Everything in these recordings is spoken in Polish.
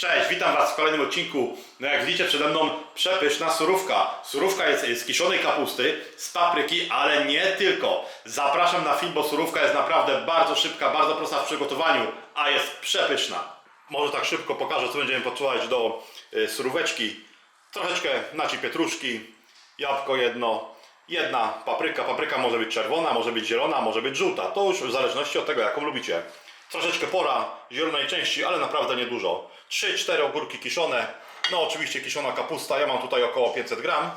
Cześć, witam Was w kolejnym odcinku. No jak widzicie przede mną przepyszna surówka. Surówka jest z kiszonej kapusty, z papryki, ale nie tylko. Zapraszam na film, bo surówka jest naprawdę bardzo szybka, bardzo prosta w przygotowaniu, a jest przepyszna. Może tak szybko pokażę, co będziemy potrzebować do y, suróweczki. Troszeczkę naci pietruszki, jabłko jedno, jedna papryka. Papryka może być czerwona, może być zielona, może być żółta. To już w zależności od tego, jaką lubicie. Troszeczkę pora zielonej części, ale naprawdę niedużo. 3-4 ogórki kiszone. No oczywiście kiszona kapusta, ja mam tutaj około 500 gram.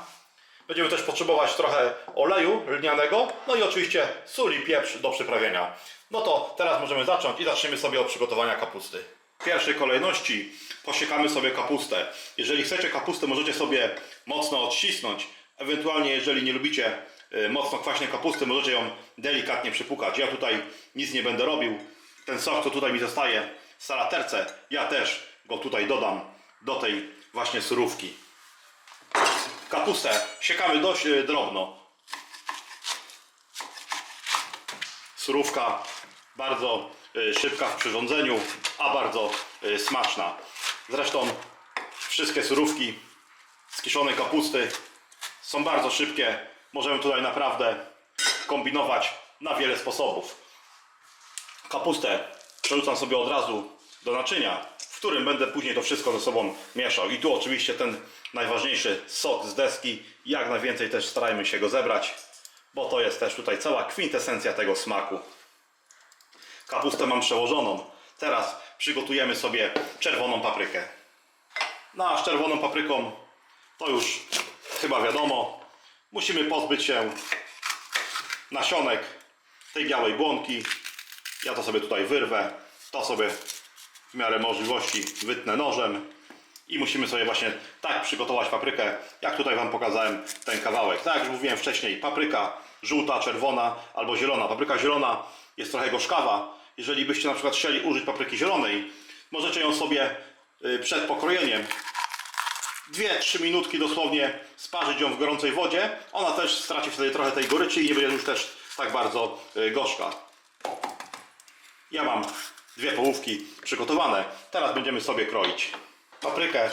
Będziemy też potrzebować trochę oleju lnianego, no i oczywiście sól i pieprz do przyprawienia. No to teraz możemy zacząć i zaczniemy sobie od przygotowania kapusty. W pierwszej kolejności posiekamy sobie kapustę. Jeżeli chcecie kapustę, możecie sobie mocno odcisnąć. Ewentualnie, jeżeli nie lubicie y, mocno kwaśnej kapusty, możecie ją delikatnie przypukać. Ja tutaj nic nie będę robił. Ten sok, co tutaj mi zostaje w salaterce, ja też go tutaj dodam do tej właśnie surówki. Kapustę siekamy dość y, drobno. Surówka bardzo y, szybka w przyrządzeniu, a bardzo y, smaczna. Zresztą wszystkie surówki z kiszonej kapusty są bardzo szybkie. Możemy tutaj naprawdę kombinować na wiele sposobów. Kapustę przerzucam sobie od razu do naczynia, w którym będę później to wszystko ze sobą mieszał. I tu oczywiście ten najważniejszy sok z deski. Jak najwięcej też starajmy się go zebrać, bo to jest też tutaj cała kwintesencja tego smaku. Kapustę mam przełożoną. Teraz przygotujemy sobie czerwoną paprykę. No a z czerwoną papryką to już chyba wiadomo. Musimy pozbyć się nasionek tej białej błonki. Ja to sobie tutaj wyrwę. To sobie w miarę możliwości wytnę nożem. I musimy sobie właśnie tak przygotować paprykę, jak tutaj Wam pokazałem ten kawałek. Tak jak już mówiłem wcześniej, papryka żółta, czerwona albo zielona. Papryka zielona jest trochę gorzkawa. Jeżeli byście na przykład chcieli użyć papryki zielonej, możecie ją sobie y, przed pokrojeniem 2-3 minutki dosłownie sparzyć ją w gorącej wodzie. Ona też straci wtedy trochę tej goryczy i nie będzie już też tak bardzo y, gorzka. Ja mam dwie połówki przygotowane. Teraz będziemy sobie kroić paprykę.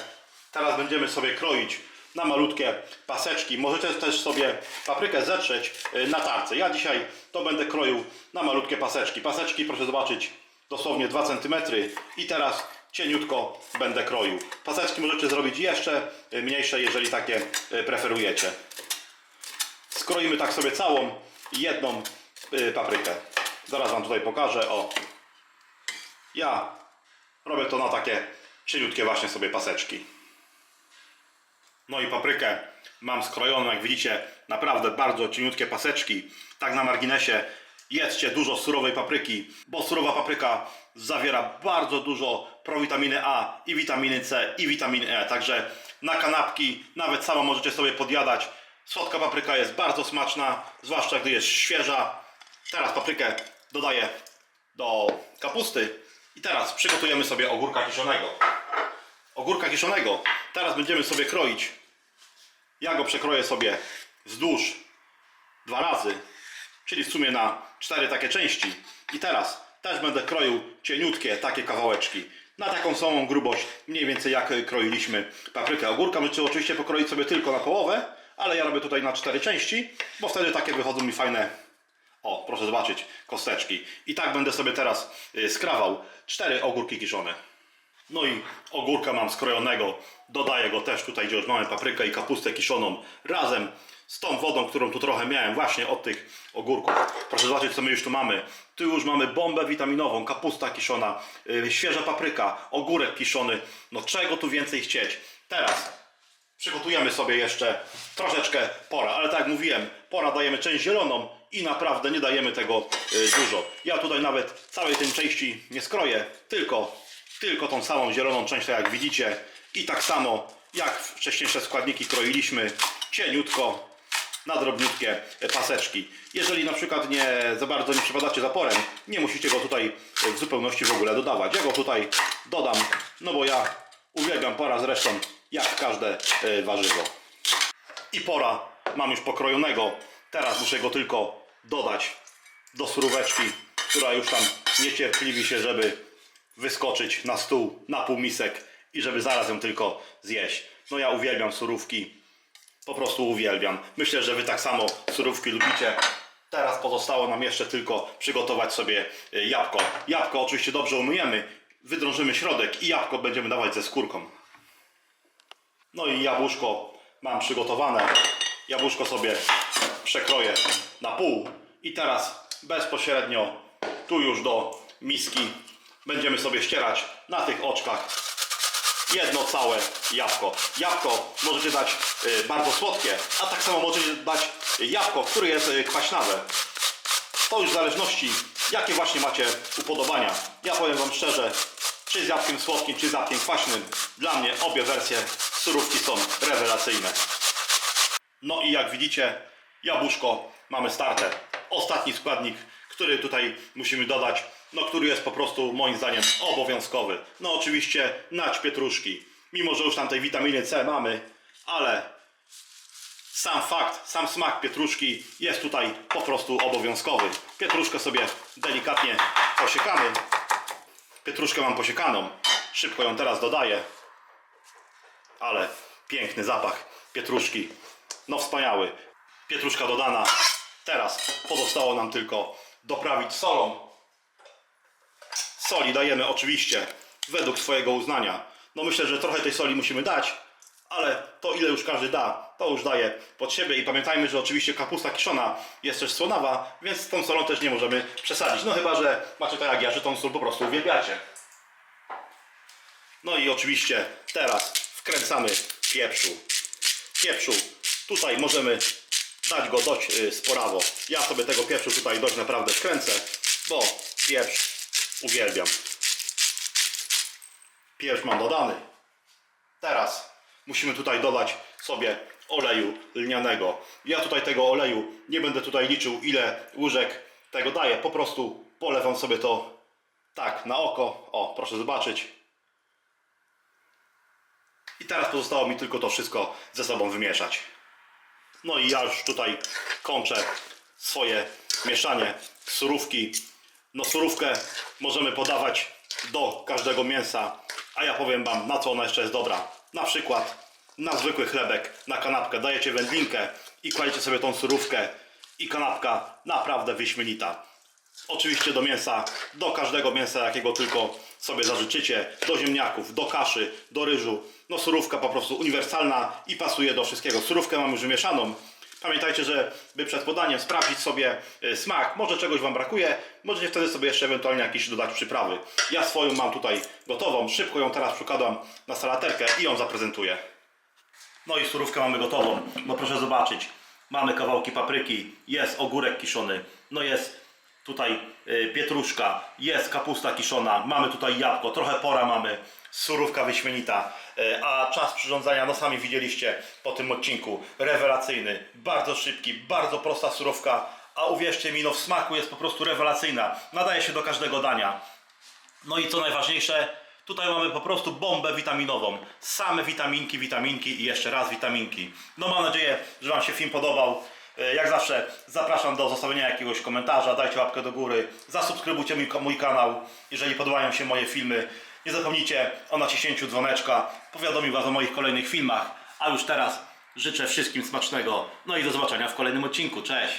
Teraz będziemy sobie kroić na malutkie paseczki. Możecie też sobie paprykę zetrzeć y, na tarce. Ja dzisiaj to będę kroił na malutkie paseczki. Paseczki proszę zobaczyć dosłownie 2 cm i teraz cieniutko będę kroił. Paseczki możecie zrobić jeszcze y, mniejsze, jeżeli takie y, preferujecie. Skroimy tak sobie całą jedną paprykę. Zaraz Wam tutaj pokażę. O, ja robię to na takie cieniutkie właśnie sobie paseczki. No i paprykę mam skrojoną, jak widzicie, naprawdę bardzo cieniutkie paseczki. Tak na marginesie, jedzcie dużo surowej papryki, bo surowa papryka zawiera bardzo dużo prowitaminy A i witaminy C i witaminy E. Także na kanapki, nawet sama możecie sobie podjadać. Słodka papryka jest bardzo smaczna, zwłaszcza gdy jest świeża. Teraz paprykę dodaję do kapusty i teraz przygotujemy sobie ogórka kiszonego. Ogórka kiszonego teraz będziemy sobie kroić. Ja go przekroję sobie wzdłuż dwa razy, czyli w sumie na cztery takie części. I teraz też będę kroił cieniutkie takie kawałeczki. Na taką samą grubość, mniej więcej jak kroiliśmy paprykę. Ogórka możecie oczywiście pokroić sobie tylko na połowę, ale ja robię tutaj na cztery części, bo wtedy takie wychodzą mi fajne o, proszę zobaczyć, kosteczki. I tak będę sobie teraz y, skrawał cztery ogórki kiszone. No i ogórka mam skrojonego. Dodaję go też tutaj, gdzie już mamy paprykę i kapustę kiszoną razem z tą wodą, którą tu trochę miałem właśnie od tych ogórków. Proszę zobaczyć, co my już tu mamy. Tu już mamy bombę witaminową, kapusta kiszona, yy, świeża papryka, ogórek kiszony. No czego tu więcej chcieć? Teraz przygotujemy sobie jeszcze troszeczkę pora, ale tak jak mówiłem, pora dajemy część zieloną i naprawdę nie dajemy tego y, dużo. Ja tutaj nawet całej tej części nie skroję, tylko, tylko tą samą zieloną część, tak jak widzicie. I tak samo jak wcześniejsze składniki kroiliśmy cieniutko na drobniutkie y, paseczki. Jeżeli na przykład nie za bardzo nie przepadacie zaporem, nie musicie go tutaj y, w zupełności w ogóle dodawać. Ja go tutaj dodam, no bo ja uwielbiam pora zresztą jak każde warzywo. I pora mam już pokrojonego. Teraz muszę go tylko dodać do suróweczki, która już tam niecierpliwi się, żeby wyskoczyć na stół na półmisek i żeby zaraz ją tylko zjeść. No ja uwielbiam surówki, po prostu uwielbiam. Myślę, że Wy tak samo surówki lubicie. Teraz pozostało nam jeszcze tylko przygotować sobie y, jabłko. Jabłko oczywiście dobrze umyjemy, wydrążymy środek i jabłko będziemy dawać ze skórką. No i jabłuszko mam przygotowane. Jabłuszko sobie przekroję na pół i teraz bezpośrednio tu już do miski będziemy sobie ścierać na tych oczkach jedno całe jabłko. Jabłko możecie dać y, bardzo słodkie, a tak samo możecie dać jabłko, które jest y, kwaśnawe. To już w zależności, jakie właśnie macie upodobania. Ja powiem Wam szczerze, czy z jabłkiem słodkim, czy z jabłkiem kwaśnym, dla mnie obie wersje surówki są rewelacyjne. No i jak widzicie, jabłuszko mamy starte. Ostatni składnik, który tutaj musimy dodać, no który jest po prostu moim zdaniem obowiązkowy. No oczywiście nać pietruszki. Mimo, że już tam tej witaminy C mamy, ale sam fakt, sam smak pietruszki jest tutaj po prostu obowiązkowy. Pietruszkę sobie delikatnie posiekamy. Pietruszkę mam posiekaną. Szybko ją teraz dodaję. Ale piękny zapach pietruszki. No wspaniały. Pietruszka dodana. Teraz pozostało nam tylko doprawić solą. Soli dajemy oczywiście według swojego uznania. No myślę, że trochę tej soli musimy dać, ale to ile już każdy da, to już daje pod siebie i pamiętajmy, że oczywiście kapusta kiszona jest też słonawa, więc z tą solą też nie możemy przesadzić. No chyba, że macie tak jak ja, że tą sól po prostu uwielbiacie. No i oczywiście teraz wkręcamy pieprzu. Pieprzu tutaj możemy dać go dość y, sporawo. Ja sobie tego pieprzu tutaj dość naprawdę wkręcę, bo pieprz uwielbiam. Pieprz mam dodany. Teraz musimy tutaj dodać sobie oleju lnianego. Ja tutaj tego oleju nie będę tutaj liczył ile łyżek tego daję. Po prostu polewam sobie to tak na oko. O, proszę zobaczyć. I teraz pozostało mi tylko to wszystko ze sobą wymieszać. No i ja już tutaj kończę swoje mieszanie surówki. No surówkę możemy podawać do każdego mięsa, a ja powiem Wam na co ona jeszcze jest dobra. Na przykład na zwykły chlebek, na kanapkę dajecie wędlinkę i kładziecie sobie tą surówkę i kanapka naprawdę wyśmienita. Oczywiście do mięsa, do każdego mięsa, jakiego tylko sobie zażyczycie, do ziemniaków, do kaszy, do ryżu. No surówka po prostu uniwersalna i pasuje do wszystkiego. Surówkę mamy już wymieszaną. Pamiętajcie, że by przed podaniem sprawdzić sobie y, smak, może czegoś Wam brakuje, możecie wtedy sobie jeszcze ewentualnie jakieś dodać przyprawy. Ja swoją mam tutaj gotową, szybko ją teraz przykładam na salaterkę i ją zaprezentuję. No i surówkę mamy gotową. No proszę zobaczyć. Mamy kawałki papryki, jest ogórek kiszony, no jest tutaj y, pietruszka, jest kapusta kiszona, mamy tutaj jabłko, trochę pora mamy, surówka wyśmienita, y, a czas przyrządzania, no sami widzieliście po tym odcinku, rewelacyjny, bardzo szybki, bardzo prosta surówka, a uwierzcie mi, no w smaku jest po prostu rewelacyjna, nadaje się do każdego dania. No i co najważniejsze, tutaj mamy po prostu bombę witaminową. Same witaminki, witaminki i jeszcze raz witaminki. No mam nadzieję, że Wam się film podobał. E, Jak zawsze zapraszam do zostawienia jakiegoś komentarza, dajcie łapkę do góry, zasubskrybujcie mój, mój kanał, jeżeli podobają się moje filmy. Nie zapomnijcie o naciśnięciu dzwoneczka, powiadomi Was o moich kolejnych filmach. A już teraz życzę wszystkim smacznego, no i do zobaczenia w kolejnym odcinku. Cześć!